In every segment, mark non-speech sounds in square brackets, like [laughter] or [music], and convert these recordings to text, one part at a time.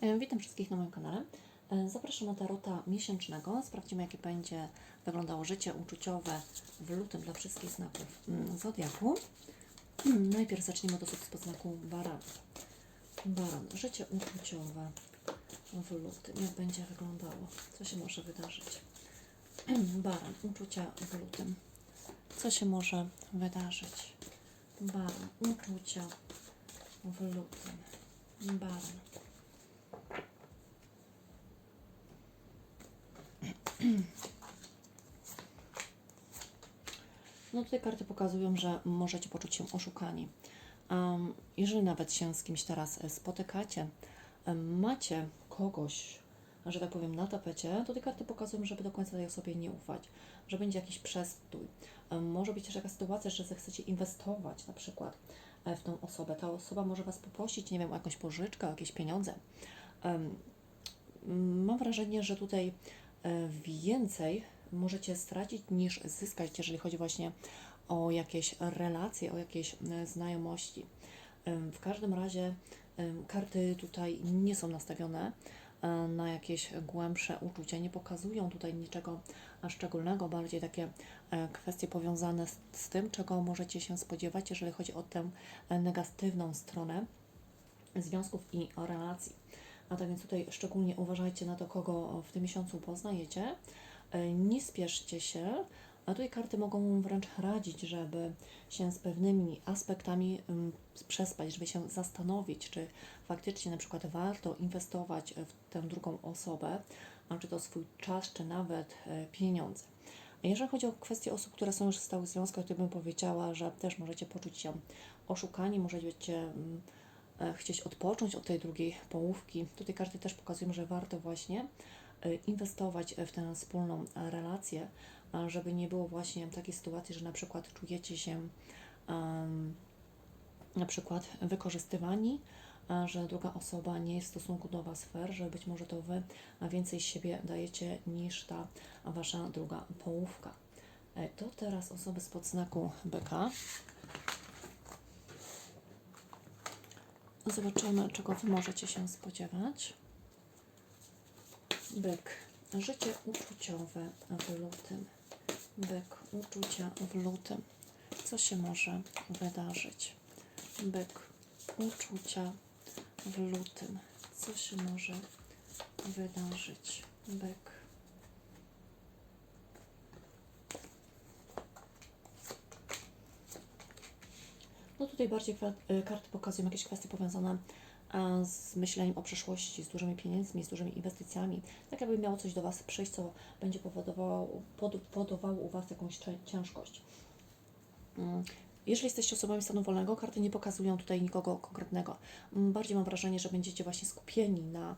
E, Witam wszystkich na moim kanale. E, Zapraszam na tarota miesięcznego. Sprawdzimy, jakie będzie wyglądało życie uczuciowe w lutym dla wszystkich znaków mm, Zodiaku. Mm, Najpierw zacznijmy od osób spod znaku Baran. Baran. Życie uczuciowe w lutym. Jak będzie wyglądało? Co się może wydarzyć? [clears throat] Baran. Uczucia w lutym. Co się może wydarzyć? Baran. Uczucia w lutym. Baran. [clears throat] No tutaj karty pokazują, że możecie poczuć się oszukani. Jeżeli nawet się z kimś teraz e, spotykacie, macie kogoś, że tak powiem, na tapecie, to te karty pokazują, żeby do końca tej osobie nie ufać, że będzie jakiś przestój. Może być też jakaś sytuacja, że zechcecie inwestować na przykład e, w tą osobę. Ta osoba może Was poprosić, nie wiem, o jakąś pożyczkę, o jakieś pieniądze. Mam wrażenie, że tutaj więcej możecie stracić niż zyskać, jeżeli chodzi właśnie o jakieś relacje, o jakieś e, znajomości. Em, W każdym razie karty tutaj nie są nastawione e, na jakieś głębsze uczucia, nie pokazują tutaj niczego e, szczególnego, bardziej takie e, kwestie powiązane z, z tym, czego możecie się spodziewać, jeżeli chodzi o tę e, negatywną stronę związków i relacji. A tak więc tutaj szczególnie uważajcie na to, kogo w tym miesiącu poznajecie. E, Nie spieszcie się, a tutaj karty mogą wręcz radzić, żeby się z pewnymi aspektami ym, przespać, żeby się zastanowić, czy faktycznie na przykład warto inwestować w tę drugą osobę, a czy to swój czas, czy nawet e, pieniądze. Jeżeli chodzi o kwestie osób, które są już w stałych związkach, to bym powiedziała, że też możecie poczuć się oszukani, możecie mm, e, chcieć odpocząć od tej drugiej połówki. Tutaj karty też pokazują, że warto właśnie e, inwestować w tę wspólną e, relację, żeby nie było właśnie takiej sytuacji, że na przykład czujecie się na przykład wykorzystywani, że druga osoba nie jest w stosunku do Was fair, że być może to Wy więcej siebie dajecie niż ta Wasza druga połówka. E, To teraz osoby spod znaku byka. Zobaczymy, czego Wy możecie się spodziewać. Byk. Życie uczuciowe w lutym. Byk. Uczucia w lutym. Co się może wydarzyć? Byk. Uczucia w lutym. Co się może wydarzyć? Byk. No tutaj bardziej y, karty pokazują jakieś kwestie powiązane z myśleniem o przyszłości, z dużymi pieniędzmi, z dużymi inwestycjami. Tak jakby miało coś do Was przyjść, co będzie powodowało, powodowało u Was jakąś ciężkość. Mm, Jeżeli jesteście osobami stanu wolnego, karty nie pokazują tutaj nikogo konkretnego. Mm, Bardziej mam wrażenie, że będziecie właśnie skupieni na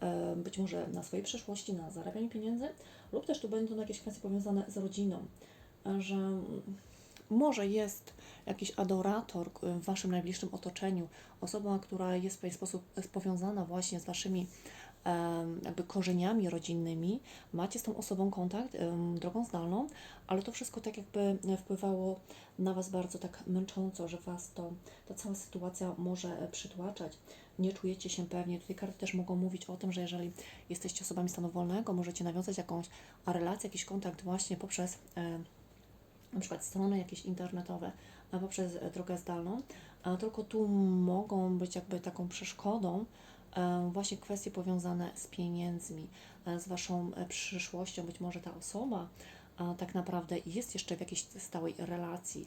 e, być może na swojej przyszłości, na zarabianiu pieniędzy, lub też tu będą jakieś kwestie powiązane z rodziną, e, że mm, może jest jakiś adorator e, w Waszym najbliższym otoczeniu, osoba, która jest w pewien sposób powiązana właśnie z Waszymi jakby korzeniami rodzinnymi, macie z tą osobą kontakt drogą zdalną, ale to wszystko tak jakby wpływało na Was bardzo tak męcząco, że Was to, ta cała sytuacja może e, przytłaczać. Nie czujecie się pewnie. Tutaj karty też mogą mówić o tym, że jeżeli jesteście osobami stanu wolnego, możecie nawiązać jakąś relację, jakiś kontakt właśnie poprzez e, na przykład strony jakieś internetowe, a poprzez e, drogę zdalną, tylko tu mogą być jakby taką przeszkodą e, właśnie kwestie powiązane z pieniędzmi, e, z Waszą przyszłością. Być może ta osoba tak naprawdę jest jeszcze w jakiejś stałej relacji,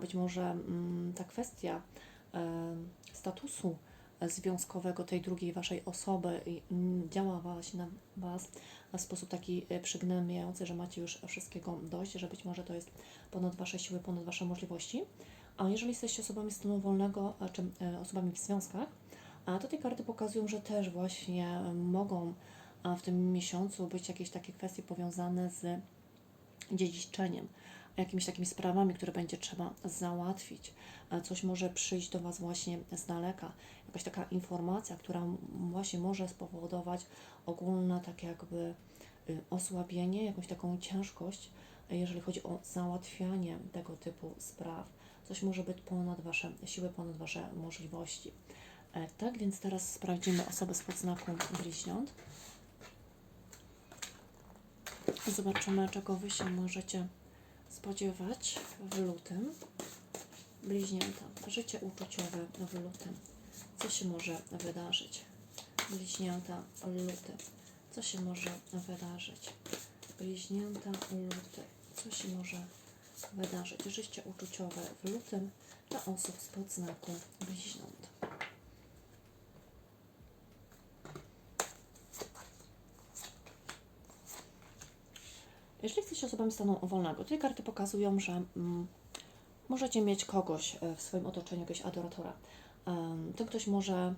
być może mm, ta kwestia statusu związkowego tej drugiej Waszej osoby mm, działa właśnie na Was w sposób taki e, przygnębiający, że macie już wszystkiego dość, że być może to jest ponad Wasze siły, ponad Wasze możliwości. A jeżeli jesteście osobami stanu wolnego, czy e, osobami w związkach, to te karty pokazują, że też właśnie e, mogą w tym miesiącu być jakieś takie kwestie powiązane z dziedziczeniem, jakimiś takimi sprawami, które będzie trzeba załatwić. Coś może przyjść do Was właśnie z daleka, jakaś taka informacja, która właśnie może spowodować ogólne tak jakby y, osłabienie, jakąś taką ciężkość, jeżeli chodzi o załatwianie tego typu spraw. Coś może być ponad Wasze siły, ponad Wasze możliwości. E, tak, więc teraz sprawdzimy osobę spod znaku bliźniąt. Zobaczymy, czego Wy się możecie spodziewać w lutym. Bliźnięta, życie uczuciowe w lutym. Co się może wydarzyć? Bliźnięta, luty. Co się może wydarzyć? Bliźnięta, luty. Co się może wydarzyć? Życie uczuciowe w lutym dla osób spod znaku bliźniąt. Jeżeli jesteście osobami stanu wolnego, te karty pokazują, że mm, możecie mieć kogoś e, w swoim otoczeniu, jakiegoś adoratora. Ten ktoś może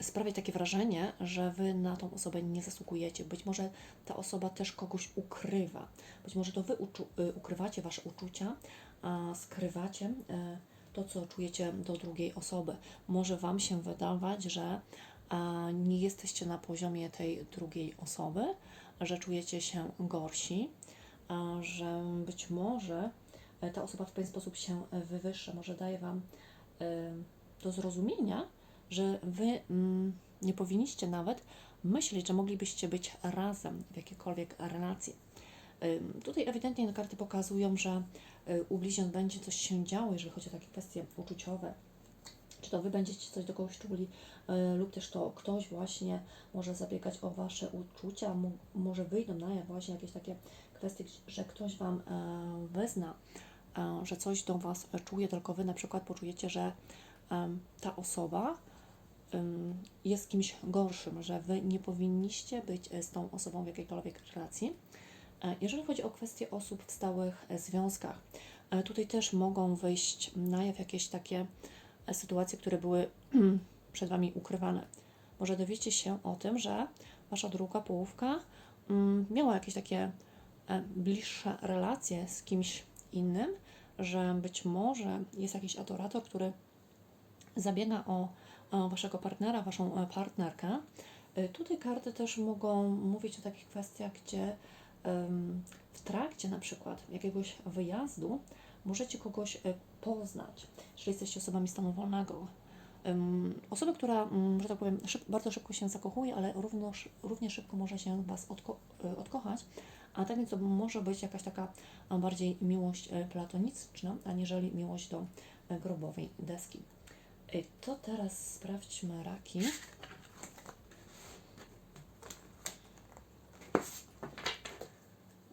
sprawiać takie wrażenie, że wy na tą osobę nie zasługujecie. Być może ta osoba też kogoś ukrywa. Być może to wy y, ukrywacie wasze uczucia, a skrywacie y, to, co czujecie do drugiej osoby. Może wam się wydawać, że nie jesteście na poziomie tej drugiej osoby, że czujecie się gorsi, że być może e, ta osoba w pewien sposób się wywyższa, może daje wam do zrozumienia, że wy mm, nie powinniście nawet myśleć, że moglibyście być razem w jakiejkolwiek relacji. Tutaj ewidentnie na karty pokazują, że y, u bliźniąt będzie coś się działo, jeżeli chodzi o takie kwestie uczuciowe. Czy to wy będziecie coś do kogoś czuli, y, lub też to ktoś właśnie może zabiegać o wasze uczucia, mo- może wyjdą na jaw właśnie jakieś takie kwestie, że ktoś wam e, wyzna, e, że coś do was czuje, tylko wy na przykład poczujecie, że ta osoba jest kimś gorszym, że wy nie powinniście być e, z tą osobą w jakiejkolwiek relacji. E, Jeżeli chodzi o kwestie osób w stałych e, związkach, tutaj też mogą wyjść na jaw jakieś takie sytuacje, które były [clears throat] przed Wami ukrywane. Może dowiecie się o tym, że Wasza druga połówka mm, miała jakieś takie bliższe relacje z kimś innym, że być może jest jakiś adorator, który zabiega o, waszego partnera, waszą e, partnerkę. E, Tutaj karty też mogą mówić o takich kwestiach, gdzie w trakcie na przykład jakiegoś wyjazdu możecie kogoś e, poznać, jeżeli jesteście osobami stanu wolnego. Em, Osoba, która, mm, że tak powiem, szyb, bardzo szybko się zakochuje, ale równo, równie szybko może się Was odko odkochać, a tak więc to może być jakaś taka bardziej miłość platoniczna, aniżeli miłość do grobowej deski. To teraz sprawdźmy raki.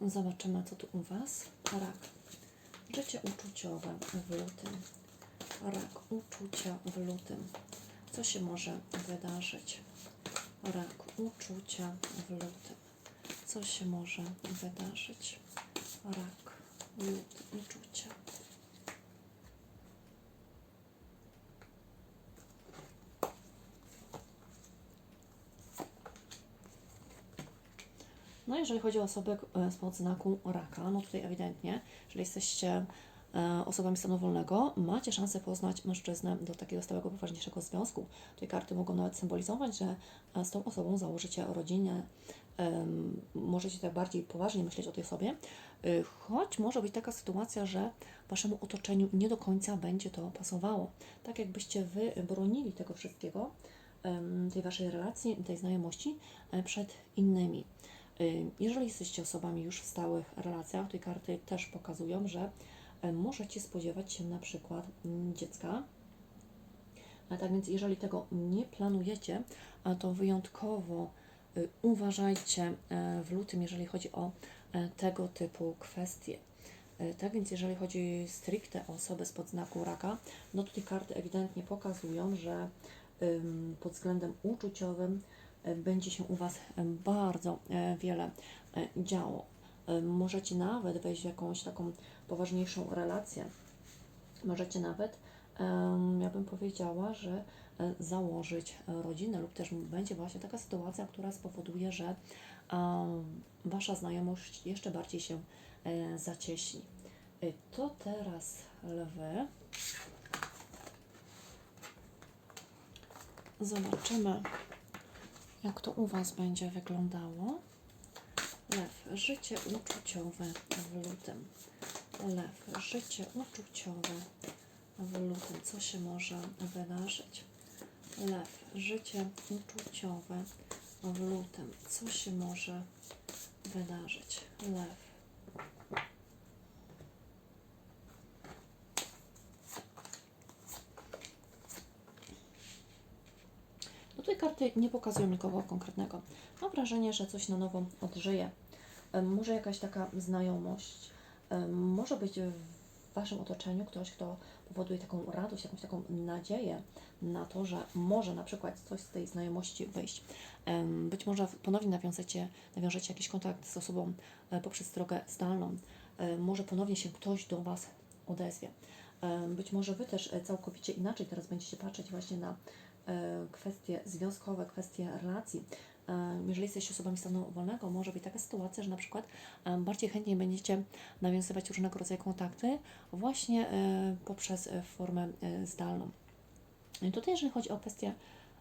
Zobaczymy, co tu u Was. Rak. Życie uczuciowe w lutym. Rak. Uczucia w lutym. Co się może wydarzyć? Rak. Uczucia w lutym. Co się może wydarzyć? Rak. Luty. Uczucia. No jeżeli chodzi o osoby e, spod znaku raka, no tutaj ewidentnie, jeżeli jesteście e, osobami stanu wolnego, macie szansę poznać mężczyznę do takiego stałego, poważniejszego związku. Tutaj karty mogą nawet symbolizować, że e, z tą osobą założycie rodzinę, możecie tak bardziej poważnie myśleć o tej osobie, choć może być taka sytuacja, że waszemu otoczeniu nie do końca będzie to pasowało. Tak jakbyście wy bronili tego wszystkiego, tej waszej relacji, tej znajomości e, przed innymi. Y, Jeżeli jesteście osobami już w stałych relacjach, te karty też pokazują, że e, możecie spodziewać się na przykład mm, dziecka. A tak więc, jeżeli tego nie planujecie, a to wyjątkowo y, uważajcie w lutym, jeżeli chodzi o tego typu kwestie. Tak więc, jeżeli chodzi stricte o osobę spod znaku raka, no tutaj karty ewidentnie pokazują, że pod względem uczuciowym będzie się u Was e, bardzo e, wiele e, działo. E, Możecie nawet wejść w jakąś taką poważniejszą relację. Możecie nawet, ja bym powiedziała, że e, założyć e, rodzinę lub też będzie właśnie taka sytuacja, która spowoduje, że Wasza znajomość jeszcze bardziej się e, zacieśni. E, To teraz lwy. Zobaczymy, jak to u Was będzie wyglądało. Lew, życie uczuciowe w lutym. Lew, życie uczuciowe w lutym. Co się może wydarzyć? Lew. Życie uczuciowe w lutym. Co się może wydarzyć? Lew. No tutaj nie pokazują nikogo konkretnego. Mam wrażenie, że coś na nowo odżyje. Em, Może jakaś taka znajomość. em, Może być w Waszym otoczeniu ktoś, kto powoduje taką radość, jakąś taką nadzieję na to, że może na przykład coś z tej znajomości wyjść. Em, Być może ponownie nawiążecie, nawiążecie jakiś kontakt z osobą e, poprzez drogę zdalną. E, Może ponownie się ktoś do Was odezwie. Być może Wy też e, całkowicie inaczej teraz będziecie patrzeć właśnie na e, kwestie związkowe, kwestie relacji. E, Jeżeli jesteście osobami stanu wolnego, może być taka sytuacja, że na przykład e, bardziej chętnie będziecie nawiązywać różnego rodzaju kontakty właśnie e, poprzez e, formę e, zdalną. I tutaj, jeżeli chodzi o kwestie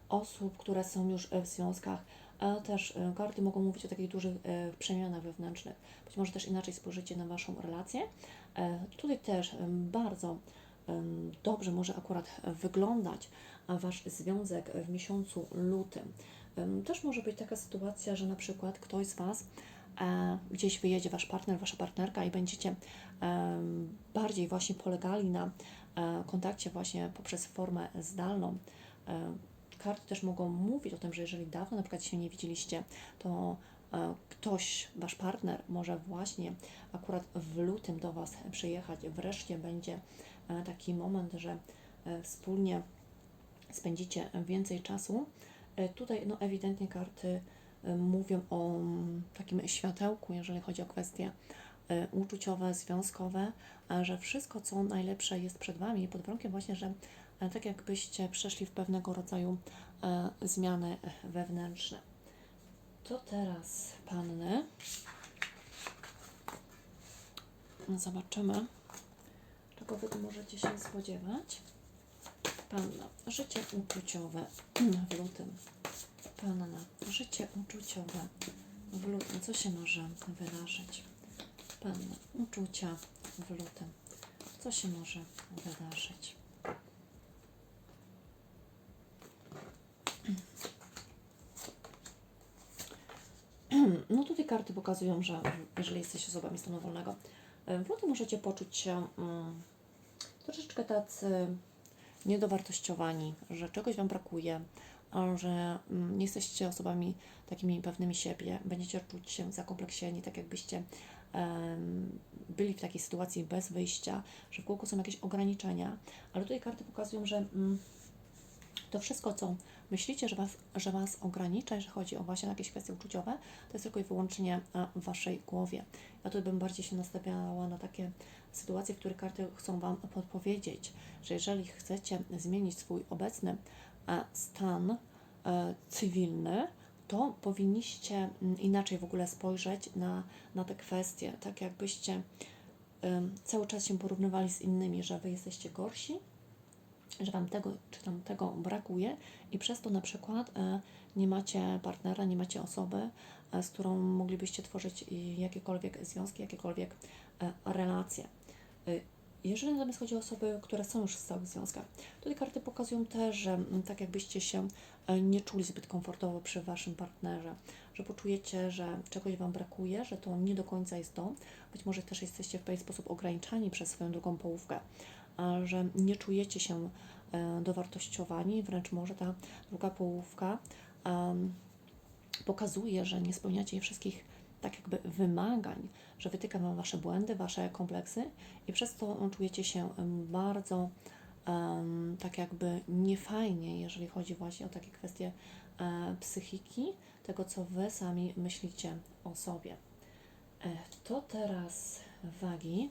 osób, które są już e, w związkach, e, też e, karty mogą mówić o takich dużych e, przemianach wewnętrznych. Być może też inaczej spojrzycie na Waszą relację. E, Tutaj też bardzo dobrze może akurat wyglądać Wasz związek w miesiącu lutym. Też może być taka sytuacja, że na przykład ktoś z Was e, gdzieś wyjedzie, Wasz partner, Wasza partnerka i będziecie bardziej właśnie polegali na e, kontakcie właśnie poprzez formę zdalną. E, Karty też mogą mówić o tym, że jeżeli dawno na przykład się nie widzieliście, to ktoś, Wasz partner może właśnie akurat w lutym do Was przyjechać. Wreszcie będzie taki moment, że wspólnie spędzicie więcej czasu. E, Tutaj no, ewidentnie karty e, mówią o mm, takim światełku, jeżeli chodzi o kwestie e, uczuciowe, związkowe, że wszystko, co najlepsze jest przed Wami, pod warunkiem właśnie, że tak jakbyście przeszli w pewnego rodzaju zmiany wewnętrzne. To teraz panny. Zobaczymy, czego Wy możecie się spodziewać. Panna, życie uczuciowe w lutym. Panna, życie uczuciowe w lutym. Co się może wydarzyć? Panna, uczucia w lutym. Co się może wydarzyć? [clears throat] No tutaj karty pokazują, że jeżeli jesteście osobami stanu wolnego, w lutym możecie poczuć się mm, troszeczkę tacy niedowartościowani, że czegoś Wam brakuje, że mm, nie jesteście osobami takimi pewnymi siebie, będziecie czuć się zakompleksieni, tak jakbyście byli w takiej sytuacji bez wyjścia, że w kółko są jakieś ograniczenia, ale tutaj karty pokazują, że mm, to wszystko, co myślicie, że was, że was ogranicza, jeżeli chodzi o właśnie jakieś kwestie uczuciowe, to jest tylko i wyłącznie e, w Waszej głowie. Ja tutaj bym bardziej się nastawiała na takie sytuacje, w których karty chcą Wam podpowiedzieć, że jeżeli chcecie zmienić swój obecny e, stan e, cywilny, to powinniście inaczej w ogóle spojrzeć na, na te kwestie, tak jakbyście cały czas się porównywali z innymi, że Wy jesteście gorsi, że Wam tego czy tam tego brakuje i przez to na przykład e, nie macie partnera, nie macie osoby, e, z którą moglibyście tworzyć jakiekolwiek związki, jakiekolwiek e, relacje. Jeżeli natomiast chodzi o osoby, które są już w stałych związkach, tutaj karty pokazują też, że mm, tak jakbyście się nie czuli zbyt komfortowo przy Waszym partnerze, że poczujecie, że czegoś Wam brakuje, że to nie do końca jest to. Być może też jesteście w pewien sposób ograniczani przez swoją drugą połówkę, że nie czujecie się e, dowartościowani, wręcz może ta druga połówka pokazuje, że nie spełniacie wszystkich tak jakby wymagań, że wytyka Wam Wasze błędy, Wasze kompleksy i przez to czujecie się bardzo tak jakby niefajnie, jeżeli chodzi właśnie o takie kwestie e, psychiki, tego co Wy sami myślicie o sobie. E, to teraz wagi.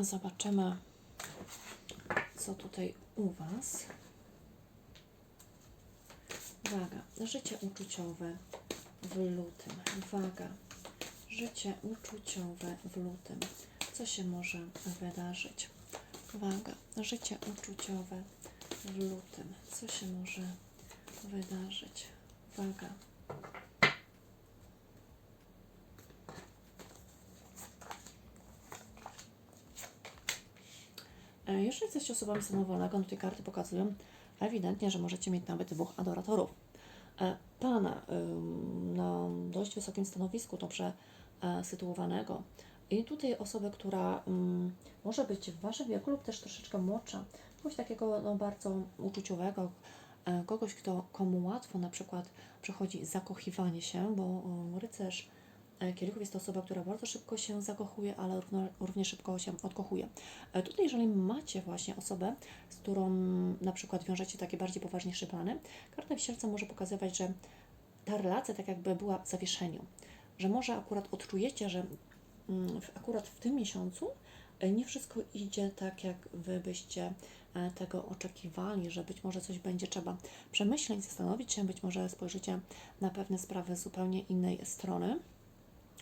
Zobaczymy, co tutaj u Was. Waga. Życie uczuciowe w lutym. Waga. Życie uczuciowe w lutym. Co się może wydarzyć? Waga. Życie uczuciowe w lutym. Co się może wydarzyć? Waga. Jeżeli jesteście osobami stanu wolnego, no tutaj karty pokazują ewidentnie, że możecie mieć nawet dwóch adoratorów. E, Pana ym, na dość wysokim stanowisku, dobrze e, sytuowanego. I tutaj osobę, która ym, może być w Waszym wieku lub też troszeczkę młodsza, kogoś takiego no, bardzo uczuciowego, e, kogoś, kto, komu łatwo na przykład przychodzi zakochiwanie się, bo rycerz e, kielichów jest to osoba, która bardzo szybko się zakochuje, ale równo, równie szybko się odkochuje. E, Tutaj, jeżeli macie właśnie osobę, z którą na przykład wiążecie takie bardziej poważniejsze plany, karta wisielca może pokazywać, że ta relacja tak jakby była w zawieszeniu, że może akurat odczujecie, że mm, akurat w tym miesiącu e, nie wszystko idzie tak, jak Wy byście e, tego oczekiwali, że być może coś będzie trzeba przemyśleć, zastanowić się, być może spojrzycie na pewne sprawy z zupełnie innej strony.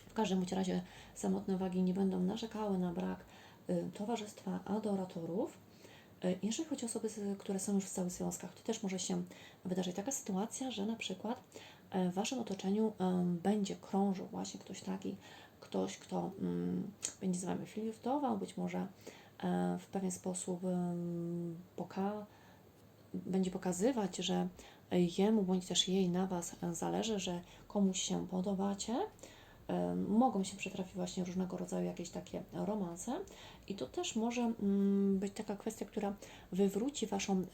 W każdym razie samotne wagi nie będą narzekały na brak y, towarzystwa adoratorów. Y, Jeżeli chodzi o osoby, które są już w stałych związkach, to też może się wydarzyć taka sytuacja, że na przykład e, w Waszym otoczeniu będzie krążył właśnie ktoś taki, ktoś, kto mm, będzie z Wami flirtował, być może w pewien sposób poka będzie pokazywać, że jemu bądź też jej na Was zależy, że komuś się podobacie. Mogą się przytrafić właśnie różnego rodzaju jakieś takie romanse i to też może mm, być taka kwestia, która wywróci Waszą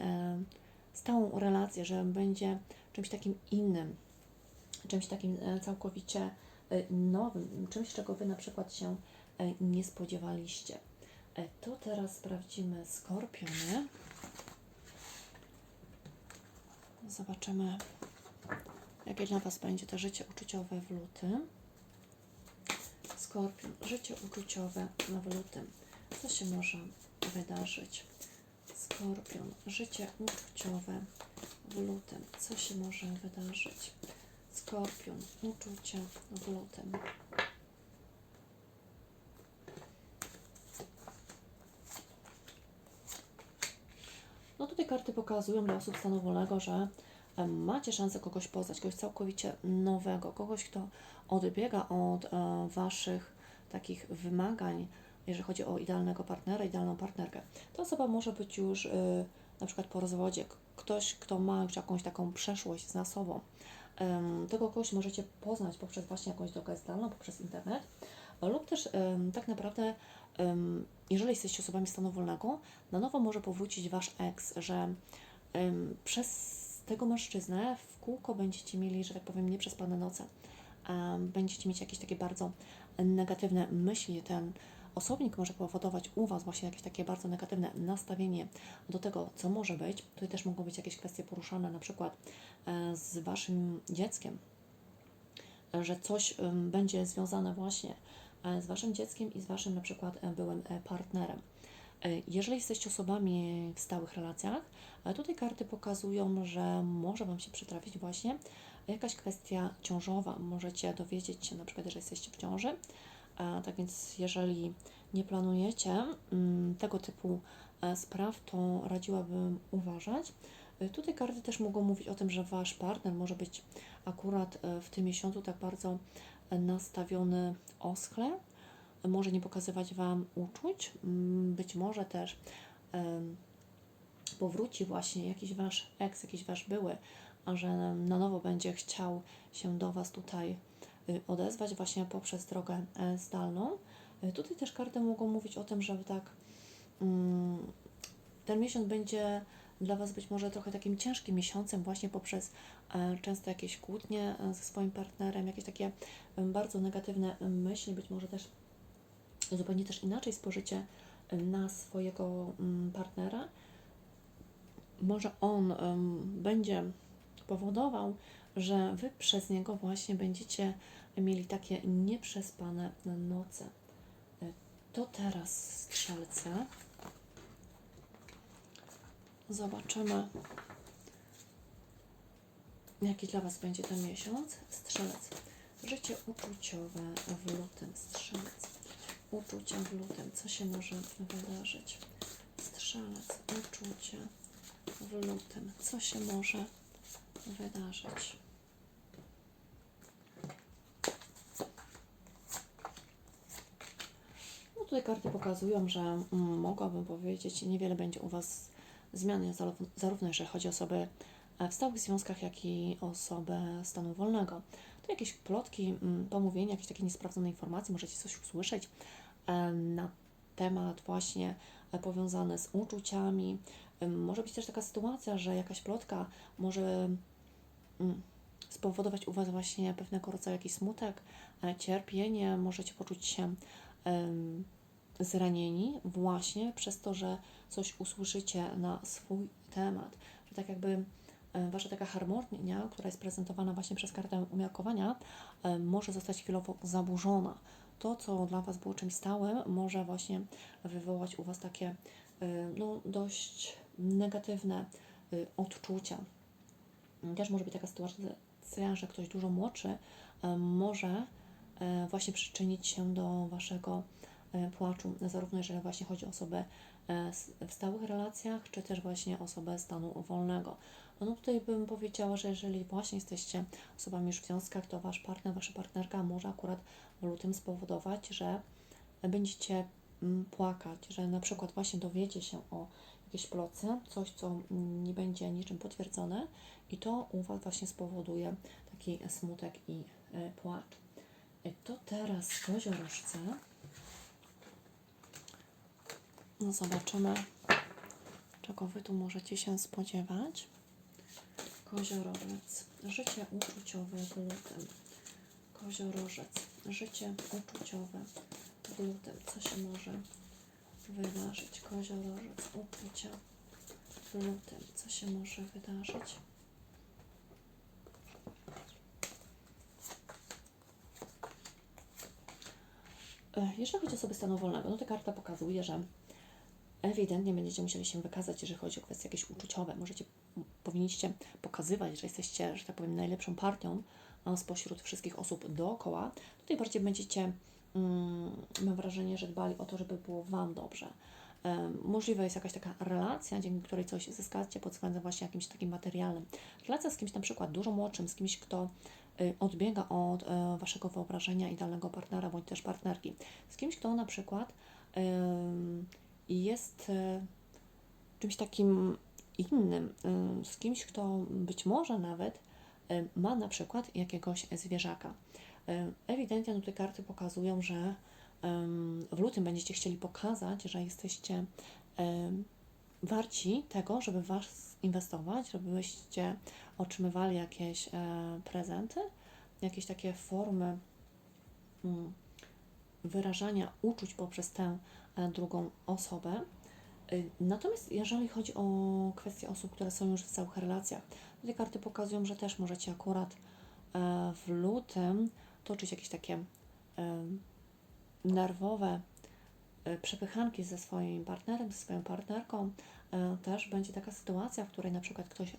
stałą relację, że będzie czymś takim innym, czymś takim e, całkowicie e, nowym, czymś, czego Wy na przykład się e, nie spodziewaliście. To teraz sprawdzimy skorpiony. Zobaczymy, jakie dla Was będzie to życie uczuciowe w lutym. Skorpion, życie uczuciowe w lutym. Co się może wydarzyć? Skorpion, życie uczuciowe w lutym. Co się może wydarzyć? Skorpion, uczucia w lutym. No tutaj karty pokazują dla osób stanu wolnego, że macie szansę kogoś poznać, kogoś całkowicie nowego, kogoś, kto odbiega od e, Waszych takich wymagań, jeżeli chodzi o idealnego partnera, idealną partnerkę. Ta osoba może być już y, na przykład po rozwodzie, ktoś, kto ma już jakąś taką przeszłość z sobą. Tego kogoś możecie poznać poprzez właśnie jakąś drogę zdalną, poprzez internet, lub też tak naprawdę, jeżeli jesteście osobami stanu wolnego, na nowo może powrócić Wasz ex, że przez tego mężczyznę w kółko będziecie mieli, że tak powiem, nieprzespane noce. Będziecie mieć jakieś takie bardzo negatywne myśli. Ten osobnik może powodować u Was właśnie jakieś takie bardzo negatywne nastawienie do tego, co może być. Tutaj też mogą być jakieś kwestie poruszane, na przykład e, z Waszym dzieckiem, że coś będzie związane właśnie e, z Waszym dzieckiem i z Waszym na przykład e, byłym partnerem. E, Jeżeli jesteście osobami w stałych relacjach, e, tutaj karty pokazują, że może Wam się przytrafić właśnie jakaś kwestia ciążowa. Możecie dowiedzieć się na przykład, że jesteście w ciąży. E, Tak więc jeżeli nie planujecie mm, tego typu spraw, to radziłabym uważać. Tutaj karty też mogą mówić o tym, że Wasz partner może być akurat w tym miesiącu tak bardzo nastawiony oschle, może nie pokazywać Wam uczuć, mm, być może też powróci właśnie jakiś Wasz ex, jakiś Wasz były, a że na nowo będzie chciał się do Was tutaj y, odezwać właśnie poprzez drogę e, zdalną. Y, Tutaj też karty mogą mówić o tym, że tak mm, ten miesiąc będzie dla Was być może trochę takim ciężkim miesiącem właśnie poprzez e, często jakieś kłótnie e, ze swoim partnerem, jakieś takie e, bardzo negatywne e, myśli, być może też zupełnie też inaczej spojrzycie na swojego mm, partnera. Może on będzie powodował, że Wy przez niego właśnie będziecie mieli takie nieprzespane noce. E, To teraz strzelce. Zobaczymy, jaki dla Was będzie ten miesiąc. Strzelec. Życie uczuciowe w lutym. Strzelec. Uczucia w lutym. Co się może wydarzyć? Strzelec. Uczucie w lutym. Co się może wydarzyć? No tutaj karty pokazują, że mm, mogłabym powiedzieć, niewiele będzie u Was zarów- zarówno jeżeli chodzi o osoby w stałych związkach, jak i osobę stanu wolnego. To jakieś plotki, mm, pomówienia, jakieś takie niesprawdzone informacje, możecie coś usłyszeć na temat właśnie e, powiązane z uczuciami. Może być też taka sytuacja, że jakaś plotka może mm, spowodować u Was właśnie pewnego rodzaju jakiś smutek, e, cierpienie, możecie poczuć się zranieni właśnie przez to, że coś usłyszycie na swój temat, że tak jakby e, Wasza taka harmonia, która jest prezentowana właśnie przez kartę umiarkowania, może zostać chwilowo zaburzona. To, co dla Was było czymś stałym, może właśnie wywołać u Was takie e, no, dość negatywne e, odczucia. Też może być taka sytuacja, że ktoś dużo młodszy e, może właśnie przyczynić się do Waszego płaczu, zarówno jeżeli właśnie chodzi o osobę w stałych relacjach, czy też właśnie osobę stanu wolnego. No tutaj bym powiedziała, że jeżeli właśnie jesteście osobami już w związkach, to Wasz partner, Wasza partnerka może akurat w lutym spowodować, że będziecie mm, płakać, że na przykład właśnie dowiecie się o jakiejś ploce, coś, co mm, nie będzie niczym potwierdzone i to u Was właśnie spowoduje taki smutek i e, płacz. E, To teraz koziorożce. No zobaczymy, czego Wy tu możecie się spodziewać. Koziorożec. Życie uczuciowe w lutym. Koziorożec. Życie uczuciowe w lutym. Co się może wydarzyć? Koziorożec. Uczucia w lutym. Co się może wydarzyć? E, Jeżeli chodzi o osoby stanu wolnego, no to karta pokazuje, że ewidentnie będziecie musieli się wykazać, jeżeli chodzi o kwestie jakieś uczuciowe. Możecie, powinniście pokazywać, że jesteście, że tak powiem, najlepszą partią a spośród wszystkich osób dookoła. Tutaj bardziej będziecie, mm, mam wrażenie, że dbali o to, żeby było Wam dobrze. Możliwa jest jakaś taka relacja, dzięki której coś zyskacie pod względem właśnie jakimś takim materialnym. Relacja z kimś na przykład dużo młodszym, z kimś, kto y, odbiega od e, Waszego wyobrażenia idealnego partnera bądź też partnerki. Z kimś, kto na przykład ym, jest e, czymś takim innym, ym, z kimś, kto być może nawet ym, ma na przykład jakiegoś zwierzaka. Ewidentnie te karty pokazują, że w lutym będziecie chcieli pokazać, że jesteście warci tego, żeby Was inwestować, żebyście otrzymywali jakieś e, prezenty, jakieś takie formy mm, wyrażania uczuć poprzez tę e, drugą osobę. Y, Natomiast jeżeli chodzi o kwestie osób, które są już w całych relacjach, te karty pokazują, że też możecie akurat e, w lutym toczyć jakieś takie e, nerwowe e, przepychanki ze swoim partnerem, ze swoją partnerką. E, Też będzie taka sytuacja, w której na przykład ktoś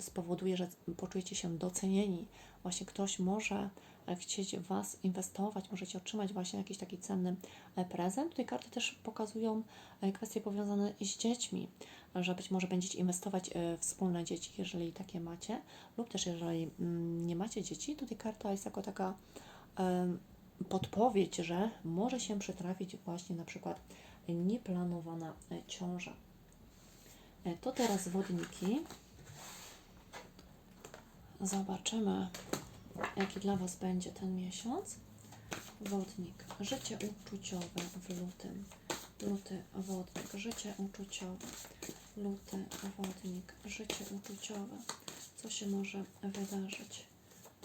spowoduje, że poczujecie się docenieni. Właśnie ktoś może e, chcieć w Was inwestować, możecie otrzymać właśnie jakiś taki cenny e, prezent. Tutaj karty też pokazują e, kwestie powiązane z dziećmi, że być może będziecie inwestować e, w wspólne dzieci, jeżeli takie macie, lub też jeżeli mm, nie macie dzieci, tutaj karta jest jako taka podpowiedź, że może się przytrafić właśnie na przykład nieplanowana e, ciąża. E, To teraz wodniki. Zobaczymy, jaki dla Was będzie ten miesiąc. Wodnik. Życie uczuciowe w lutym. Luty, wodnik. Życie uczuciowe. Luty, wodnik. Życie uczuciowe. Co się może wydarzyć?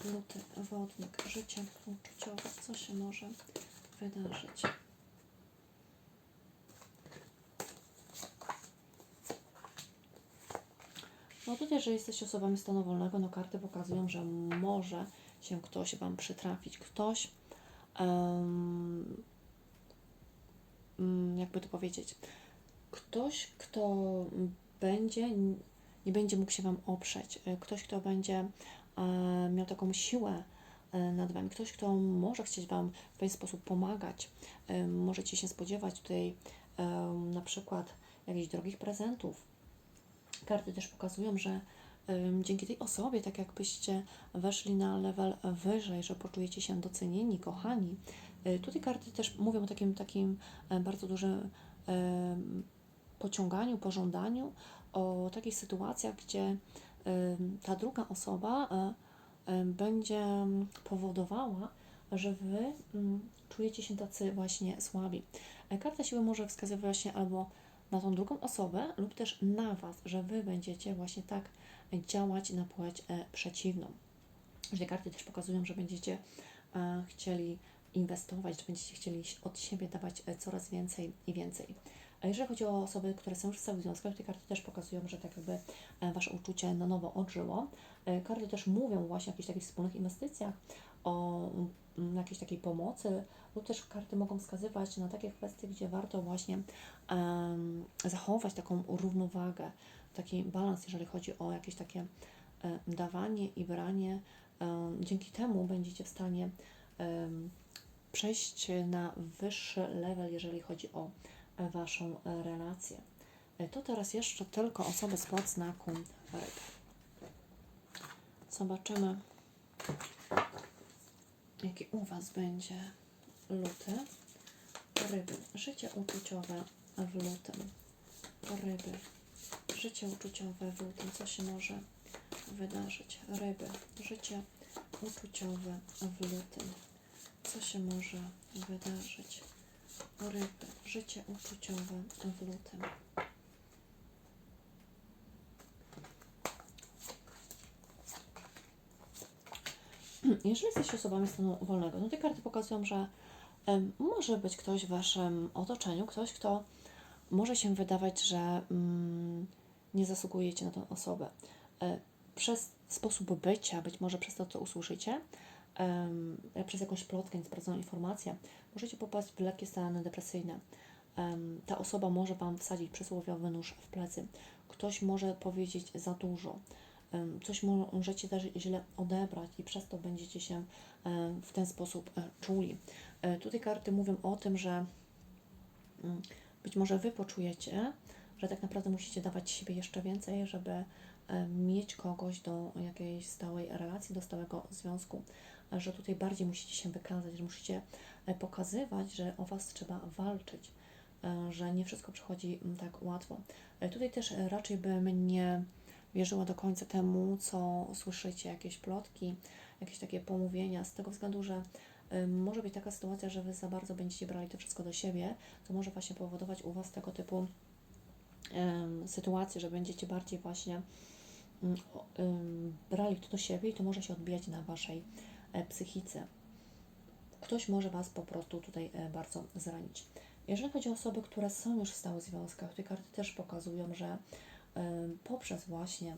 Luty, wodnik. Życie uczuciowe. Co się może wydarzyć? No tutaj, że jesteście osobami stanu wolnego, no karty pokazują, że może się ktoś Wam przytrafić. Ktoś, em, mm, jakby to powiedzieć, ktoś, kto będzie, nie będzie mógł się Wam oprzeć. E, Ktoś, kto będzie e, miał taką siłę e, nad Wami. Ktoś, kto może chcieć Wam w pewien sposób pomagać. Możecie się spodziewać tutaj na przykład jakichś drogich prezentów, karty też pokazują, że dzięki tej osobie, tak jakbyście weszli na level wyżej, że poczujecie się docenieni, kochani, E, Tutaj karty też mówią o takim, takim e, bardzo dużym pociąganiu, pożądaniu, o takich sytuacjach, gdzie ta druga osoba e, będzie powodowała, że Wy mm, czujecie się tacy właśnie słabi. Karta siły może wskazywać właśnie albo na tą drugą osobę lub też na Was, że Wy będziecie właśnie tak działać na płeć e, przeciwną. Że karty też pokazują, że będziecie e, chcieli inwestować, że będziecie chcieli od siebie dawać e, coraz więcej i więcej. A jeżeli chodzi o osoby, które są już w stałych związkach, te karty też pokazują, że tak jakby Wasze uczucie na nowo odżyło. Karty też mówią właśnie o jakichś takich wspólnych inwestycjach, o mm, jakiejś takiej pomocy, lub też karty mogą wskazywać na takie kwestie, gdzie warto właśnie em, zachować taką równowagę, taki balans, jeżeli chodzi o jakieś takie e, dawanie i branie. Em, Dzięki temu będziecie w stanie em, przejść na wyższy level, jeżeli chodzi o e, Waszą e, relację. E, To teraz jeszcze tylko osoby spod znaku ryb. Zobaczymy, jaki u Was będzie luty. Ryby. Życie uczuciowe w lutym. Ryby. Życie uczuciowe w lutym. Co się może wydarzyć? Ryby. Życie uczuciowe w lutym. Co się może wydarzyć? Ryby. Życie uczuciowe w lutym. [clears throat] Jeżeli jesteście osobami stanu wolnego, no te karty pokazują, że może być ktoś w Waszym otoczeniu, ktoś, kto może się wydawać, że mm, nie zasługujecie na tę osobę. E, przez sposób bycia, być może przez to, co usłyszycie, przez jakąś plotkę, niesprawdzoną informację, możecie popaść w lekkie stany depresyjne. Ta osoba może Wam wsadzić przysłowiowy nóż w plecy. Ktoś może powiedzieć za dużo. Coś mo- możecie też źle odebrać i przez to będziecie się w ten sposób e, czuli. E, Tutaj karty mówią o tym, że mm, być może Wy poczujecie, że tak naprawdę musicie dawać siebie jeszcze więcej, żeby e, mieć kogoś do jakiejś stałej relacji, do stałego związku, E, że tutaj bardziej musicie się wykazać, że musicie e, pokazywać, że o Was trzeba walczyć, że nie wszystko przychodzi tak łatwo. Tutaj też raczej bym nie wierzyła do końca temu, co słyszycie, jakieś plotki, jakieś takie pomówienia, z tego względu, że może być taka sytuacja, że Wy za bardzo będziecie brali to wszystko do siebie, to może właśnie powodować u Was tego typu sytuacje, że będziecie bardziej właśnie mm, brali to do siebie i to może się odbijać na Waszej e, psychice. Ktoś może Was po prostu tutaj e, bardzo zranić. Jeżeli chodzi o osoby, które są już w stałych związkach, te karty też pokazują, że poprzez właśnie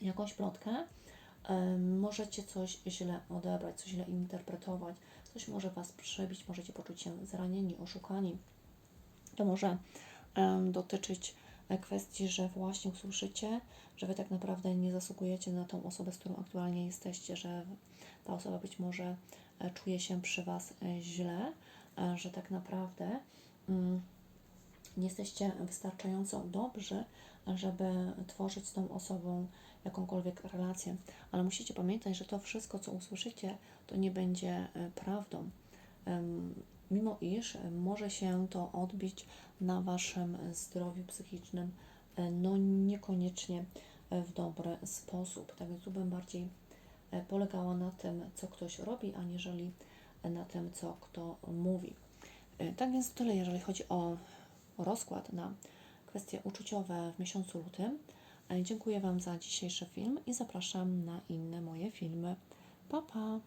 jakąś plotkę możecie coś źle odebrać, coś źle interpretować, coś może Was przebić, możecie poczuć się zranieni, oszukani. To może dotyczyć e, kwestii, że właśnie usłyszycie, że Wy tak naprawdę nie zasługujecie na tą osobę, z którą aktualnie jesteście, że ta osoba być może e, czuje się przy Was e, źle, że tak naprawdę mm, nie jesteście wystarczająco dobrzy, żeby tworzyć z tą osobą jakąkolwiek relację. Ale musicie pamiętać, że to wszystko, co usłyszycie, to nie będzie e, prawdą. Mimo iż e, może się to odbić na Waszym zdrowiu psychicznym, e, no niekoniecznie e, w dobry sposób. Tak więc tu bym bardziej e, polegała na tym, co ktoś robi, aniżeli e, na tym, co kto mówi. E, Tak więc tyle, jeżeli chodzi o rozkład na kwestie uczuciowe w miesiącu lutym. Dziękuję Wam za dzisiejszy film i zapraszam na inne moje filmy. Pa, pa!